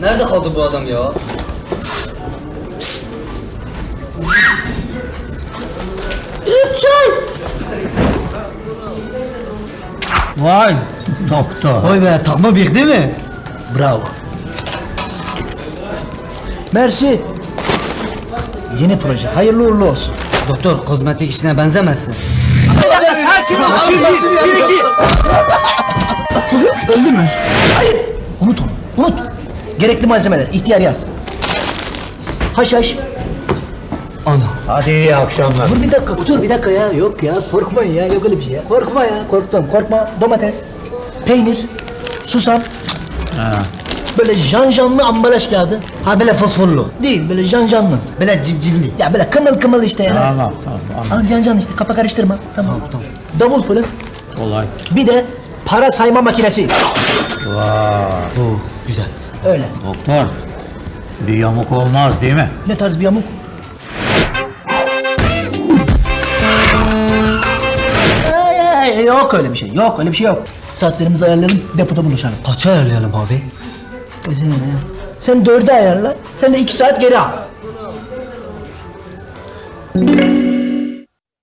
Nerede kaldı bu adam ya? Üç ay. Vay doktor. Vay be takma bir değil mi? Bravo. Mersi. Yeni proje hayırlı uğurlu olsun. Doktor kozmetik işine benzemezsin. Sakin ol. Bir, bir, iki. Öldürmüyoruz. Gerekli malzemeler. ihtiyar yaz. Haşhaş. Ana. Hadi iyi akşamlar. Dur bir dakika. Dur bir dakika ya. Yok ya. Korkmayın ya. Yok öyle bir şey ya. Korkma ya. Korktum. Korkma. Domates. Peynir. Susam. Böyle janjanlı ambalaj kağıdı. Ha böyle fosforlu. Değil böyle janjanlı. Böyle civcivli. Ya böyle kımıl kımıl işte ya. Tamam tamam anladım. Al can işte kafa karıştırma. Tamam. tamam. Davul fırın. Kolay. Bir de para sayma makinesi. Oh güzel. Öyle. Doktor. Bir yamuk olmaz değil mi? Ne tarz bir yamuk? Ay, ay, yok öyle bir şey. Yok öyle bir şey yok. Saatlerimizi ayarlayalım depoda buluşalım. Kaça ayarlayalım abi? Desene. Sen dörde ayarla. Sen de iki saat geri al.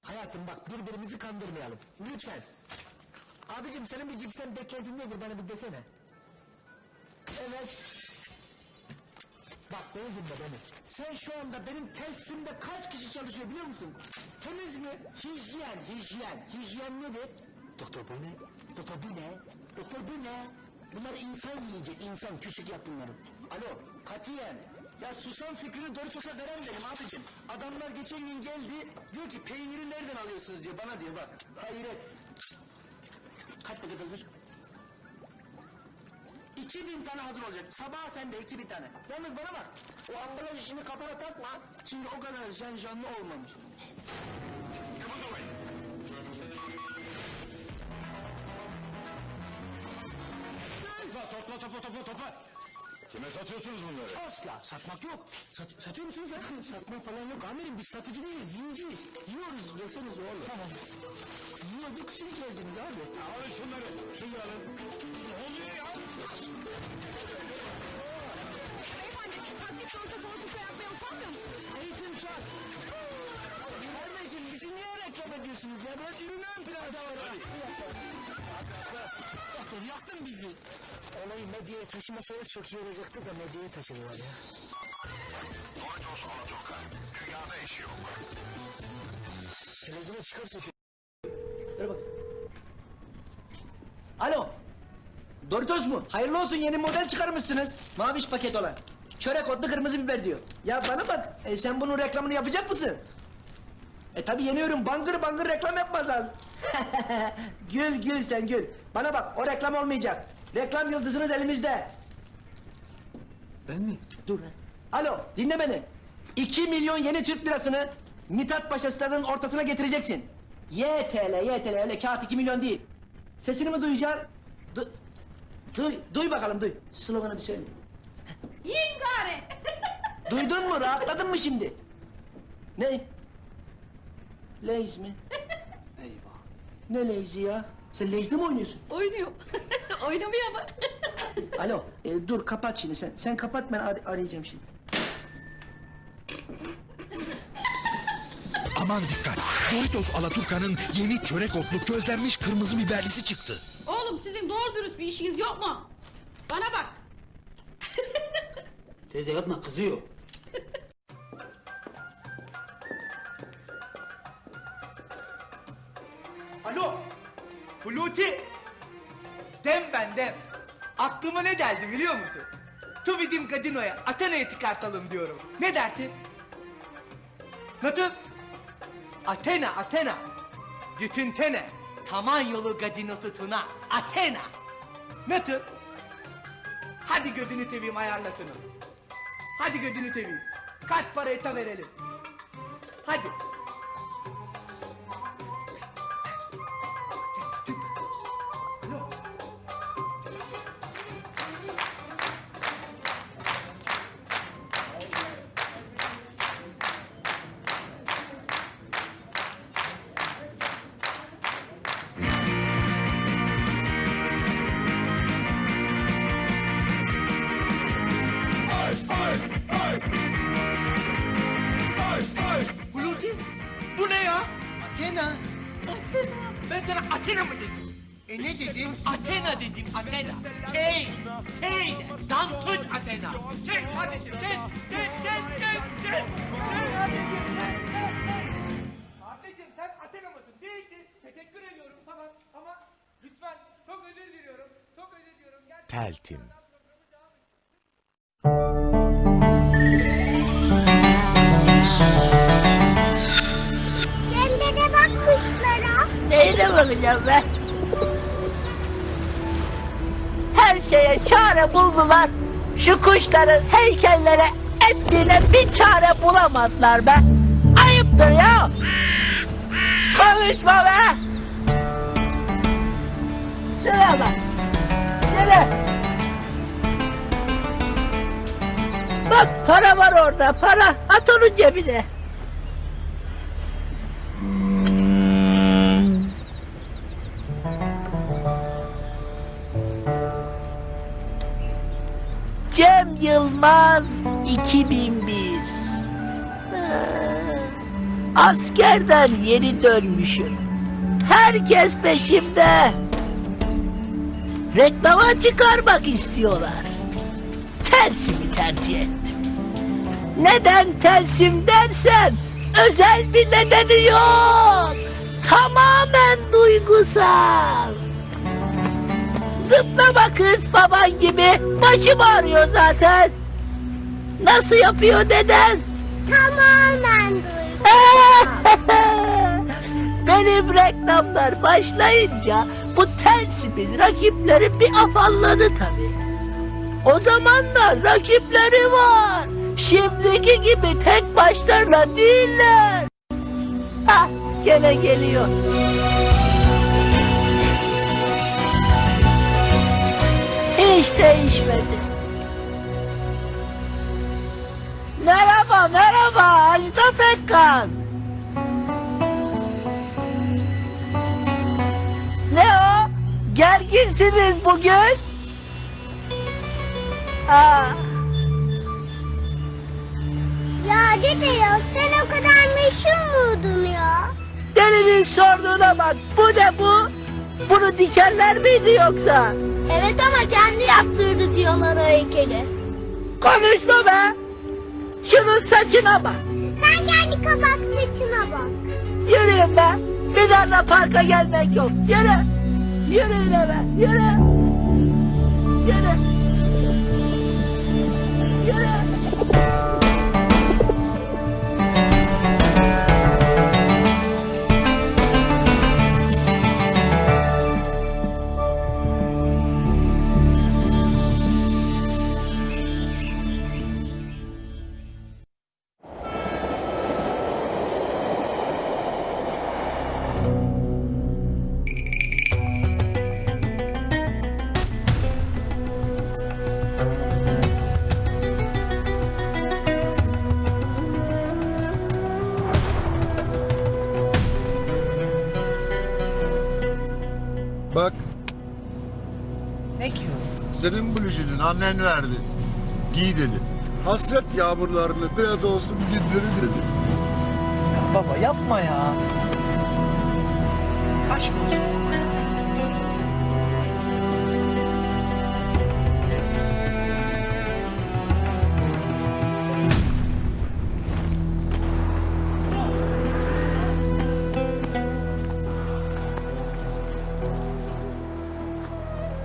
Hayatım bak birbirimizi kandırmayalım. Lütfen. Abicim senin bir cipsten beklentin nedir bana bir desene. Evet. Bak beni dinle beni. Sen şu anda benim tesisimde kaç kişi çalışıyor biliyor musun? Temiz mi? Hijyen, hijyen. Hijyen nedir? Doktor bu ne? Doktor bu ne? Doktor bu ne? Bunlar insan yiyecek, insan. Küçük yap bunları. Alo, katiyen. Ya susam fikrini Doritos'a veren benim abicim. Adamlar geçen gün geldi, diyor ki peyniri nereden alıyorsunuz diyor. Bana diyor bak. Hayret. Kaç paket hazır? 2000 tane hazır olacak. Sabah sende 2000 tane. Yalnız bana bak. O ambalaj işini kafana takma. Çünkü o kadar janjanlı olmamış. Topla topla topla topla. Kime satıyorsunuz bunları? Asla satmak yok. Sat, satıyor musunuz ya? Satma falan yok amirim. Biz satıcı değiliz. Yiyiciyiz. Yiyoruz. Yeseniz oğlum. Tamam. Yiyorduk siz geldiniz abi. Alın şunları. Şunları alın. Reklam ediyorsunuz ya? Ön plana çıkarın. Doktor yaktın bizi. Olayı medyaya taşımasalar çok iyi olacaktı da medyaya taşıdılar ya. Televizyona çıkarsa ki... Ver bak. Alo. Doritos mu? Hayırlı olsun yeni model çıkarmışsınız. Maviş paket olan. Çörek otlu kırmızı biber diyor. Ya bana bak e, sen bunun reklamını yapacak mısın? E tabi yeni ürün bangır bangır reklam yapmaz lazım. gül gül sen gül. Bana bak o reklam olmayacak. Reklam yıldızınız elimizde. Ben mi? Dur lan. Alo dinle beni. 2 milyon yeni Türk lirasını Mithat Paşa stadının ortasına getireceksin. YTL YTL öyle kağıt 2 milyon değil. Sesini mi duyacaksın? Du duy, duy bakalım duy. Sloganı bir söyle. Yingare. Duydun mu? Rahatladın mı şimdi? Ne? Leys mi? Eyvah. Ne Leysi ya? Sen Ley'de mi oynuyorsun? Oynuyor. Oynamıyor mu? Alo, e, dur kapat şimdi sen. Sen kapat ben ar- arayacağım şimdi. Aman dikkat. Doritos Alaturka'nın yeni çörek otlu közlenmiş kırmızı biberlisi çıktı. Oğlum sizin doğru dürüst bir işiniz yok mu? Bana bak. Teyze yapma kızıyor. Aklıma ne geldi biliyor musun? Tubidim Gadino'ya Athena'ya çıkartalım diyorum. Ne dersin? Nasıl? Athena, Athena. Bütün tene. Taman yolu Gadino tutuna. Athena. Nasıl? Hadi gözünü seveyim ayarlasın onu. Hadi gözünü seveyim. Kaç para ete verelim? Hadi. Athena mı dedim? E ne dedin? Athena dedim Athena. Hey, hey, Zantut Athena. Sen hadi sen, sen, sen, sen, sen, sen. Sen hadi sen, sen, sen. Kardeşim sen Athena mısın? Değilsin. Teşekkür ediyorum tamam ama lütfen çok özür diliyorum. Çok özür diliyorum. Gerçekten Teltim. Bakacağım ben? Her şeye çare buldular. Şu kuşların heykellere ettiğine bir çare bulamadılar be. Ayıptır ya. Konuşma be. Şuraya bak. Yürü. Bak para var orada para. At onun cebine. Askerden yeni dönmüşüm Herkes peşimde Reklama çıkarmak istiyorlar Telsimi tercih ettim Neden telsim dersen Özel bir nedeni yok Tamamen duygusal Zıplama kız baban gibi. Başım ağrıyor zaten. Nasıl yapıyor deden? Tamamen duygusal. Benim reklamlar başlayınca bu telsimin rakipleri bir afalladı tabii. O zamanlar rakipleri var. Şimdiki gibi tek başlarına değiller. Ah gene geliyor. Hiç değişmedi. Merhaba Ajda Pekkan. Ne o? Gerginsiniz bugün? Aa, ya dede ya sen o kadar meşhur muydun ya? delinin sorduğuna bak. Bu ne bu? Bunu dikerler miydi yoksa? Evet ama kendi yaptırdı diyorlar o heykeli. Konuşma be. Şunun saçına bak. Sen kendi kabak saçına bak. Yürüyün be. Bir daha da parka gelmek yok. Yürü. Yürü yine be. Yürü. Yürü. Yürü. Senin bluşunun annen verdi. Giy dedi. Hasret yağmurlarını biraz olsun dindirir dedi. Baba yapma ya. Aşk olsun.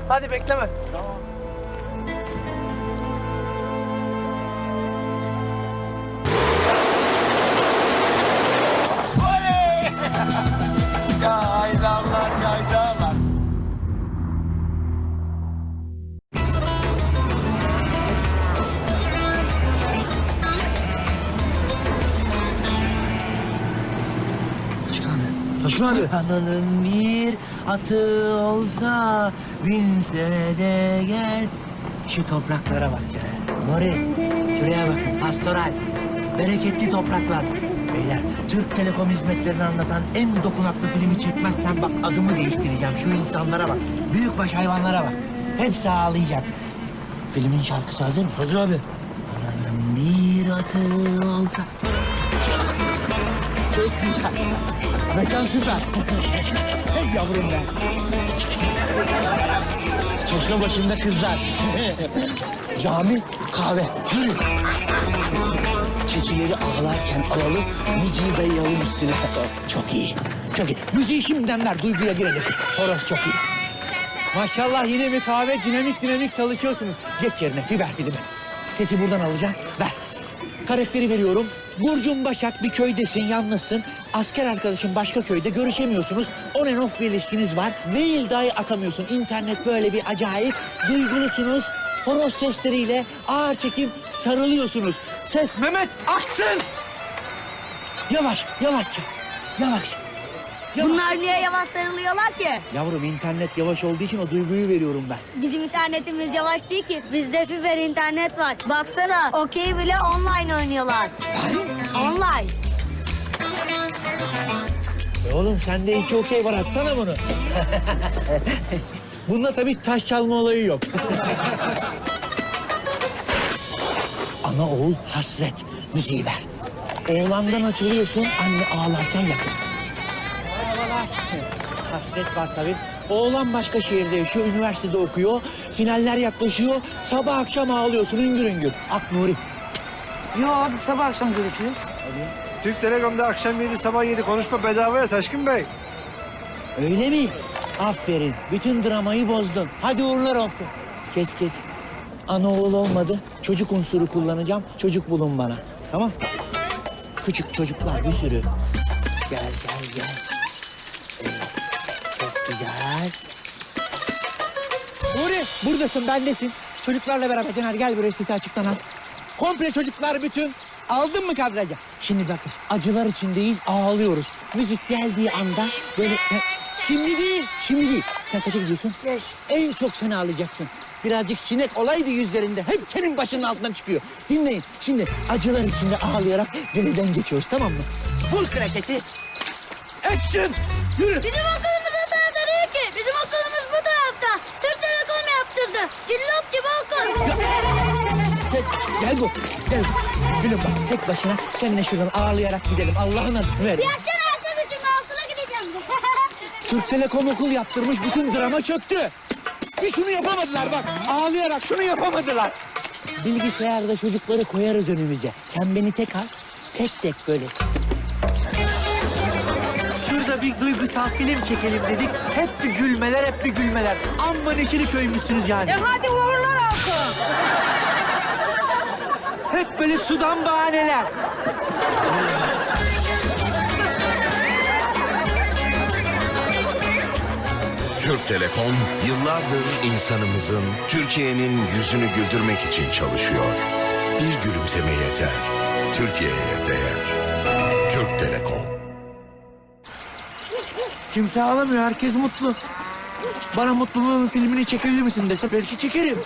Hadi bekleme. Abi. Ananın bir atı olsa binse de gel. Şu topraklara bak Celal. Mori, şuraya bakın. Pastoral. Bereketli topraklar. Beyler, Türk Telekom hizmetlerini anlatan en dokunaklı filmi çekmezsen bak adımı değiştireceğim. Şu insanlara bak. Büyükbaş hayvanlara bak. Hepsi ağlayacak. Filmin şarkısı hazır mı? Hazır abi. Ananın bir atı olsa... Çok güzel. Mekan süper. Hey yavrum ben. Çeşme başında kızlar. Cami, kahve. Yürü. Keçileri ağlarken alalım, müziği dayayalım üstüne. Çok iyi, çok iyi. Müziği şimdiden ver, duyguya girelim. Horoz çok iyi. Maşallah yine bir kahve dinamik dinamik çalışıyorsunuz. Geç yerine fiber filmi. Seti buradan alacağım. Ver. Karakteri veriyorum. Burcun Başak bir köydesin, yalnızsın. Asker arkadaşın başka köyde görüşemiyorsunuz. On and off bir ilişkiniz var. Mail dahi atamıyorsun. İnternet böyle bir acayip. Duygulusunuz. Horoz sesleriyle ağır çekim sarılıyorsunuz. Ses Mehmet aksın. Yavaş, yavaşça. Yavaş. Bunlar niye yavaş sarılıyorlar ki? Yavrum internet yavaş olduğu için o duyguyu veriyorum ben. Bizim internetimiz yavaş değil ki. Bizde fiber internet var. Baksana okey bile online oynuyorlar. Online. E oğlum sende iki okey var atsana bunu. Bunda tabii taş çalma olayı yok. Ana oğul hasret müziği ver. Oğlandan açılıyorsun anne ağlarken yakın. Hasret var tabii. Oğlan başka şehirde yaşıyor, üniversitede okuyor. Finaller yaklaşıyor. Sabah akşam ağlıyorsun üngür üngür. At Nuri. Yo abi sabah akşam görüşürüz. Türk Telekom'da akşam 7 sabah 7 konuşma bedava ya Taşkın Bey. Öyle mi? Aferin. Bütün dramayı bozdun. Hadi uğurlar olsun. Kes kes. Ana oğul olmadı. Çocuk unsuru kullanacağım. Çocuk bulun bana. Tamam? Küçük çocuklar bir sürü. Gel gel güzel. Nuri buradasın bendesin. Çocuklarla beraber Caner gel buraya sesi açıktan al. Komple çocuklar bütün. Aldın mı kadraja? Şimdi bakın acılar içindeyiz ağlıyoruz. Müzik geldiği anda böyle... Şimdi değil, şimdi değil. Sen kaça gidiyorsun? Beş. En çok sen ağlayacaksın. Birazcık sinek olaydı yüzlerinde. Hep senin başının altından çıkıyor. Dinleyin. Şimdi acılar içinde ağlayarak geriden geçiyoruz tamam mı? Vur kraketi. Action. Yürü. Okulumuz o gel bu. Gel. Gülüm bak tek başına seninle şuradan ağlayarak gidelim. Allah'ın adını ver. Yaksana arkadaşım ben okula gideceğim. Türk Telekom okul yaptırmış bütün drama çöktü. Bir şunu yapamadılar bak. Ağlayarak şunu yapamadılar. Bilgisayarda çocukları koyarız önümüze. Sen beni tek al. Tek tek böyle. Şurada bir duygusal film çekelim dedik. Hep bir gülmeler, hep bir gülmeler. Amma neşeli köymüşsünüz yani. hadi uğurlar Hep böyle sudan bahaneler. Türk Telekom yıllardır insanımızın, Türkiye'nin yüzünü güldürmek için çalışıyor. Bir gülümseme yeter. Türkiye'ye değer. Türk Telekom. Kimse ağlamıyor, herkes mutlu. Bana mutluluğun filmini çekebilir misin dese belki çekerim.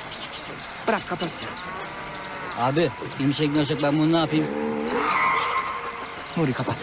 Bırak kapat. Abi film çekmiyorsak ben bunu ne yapayım? Nuri kapat.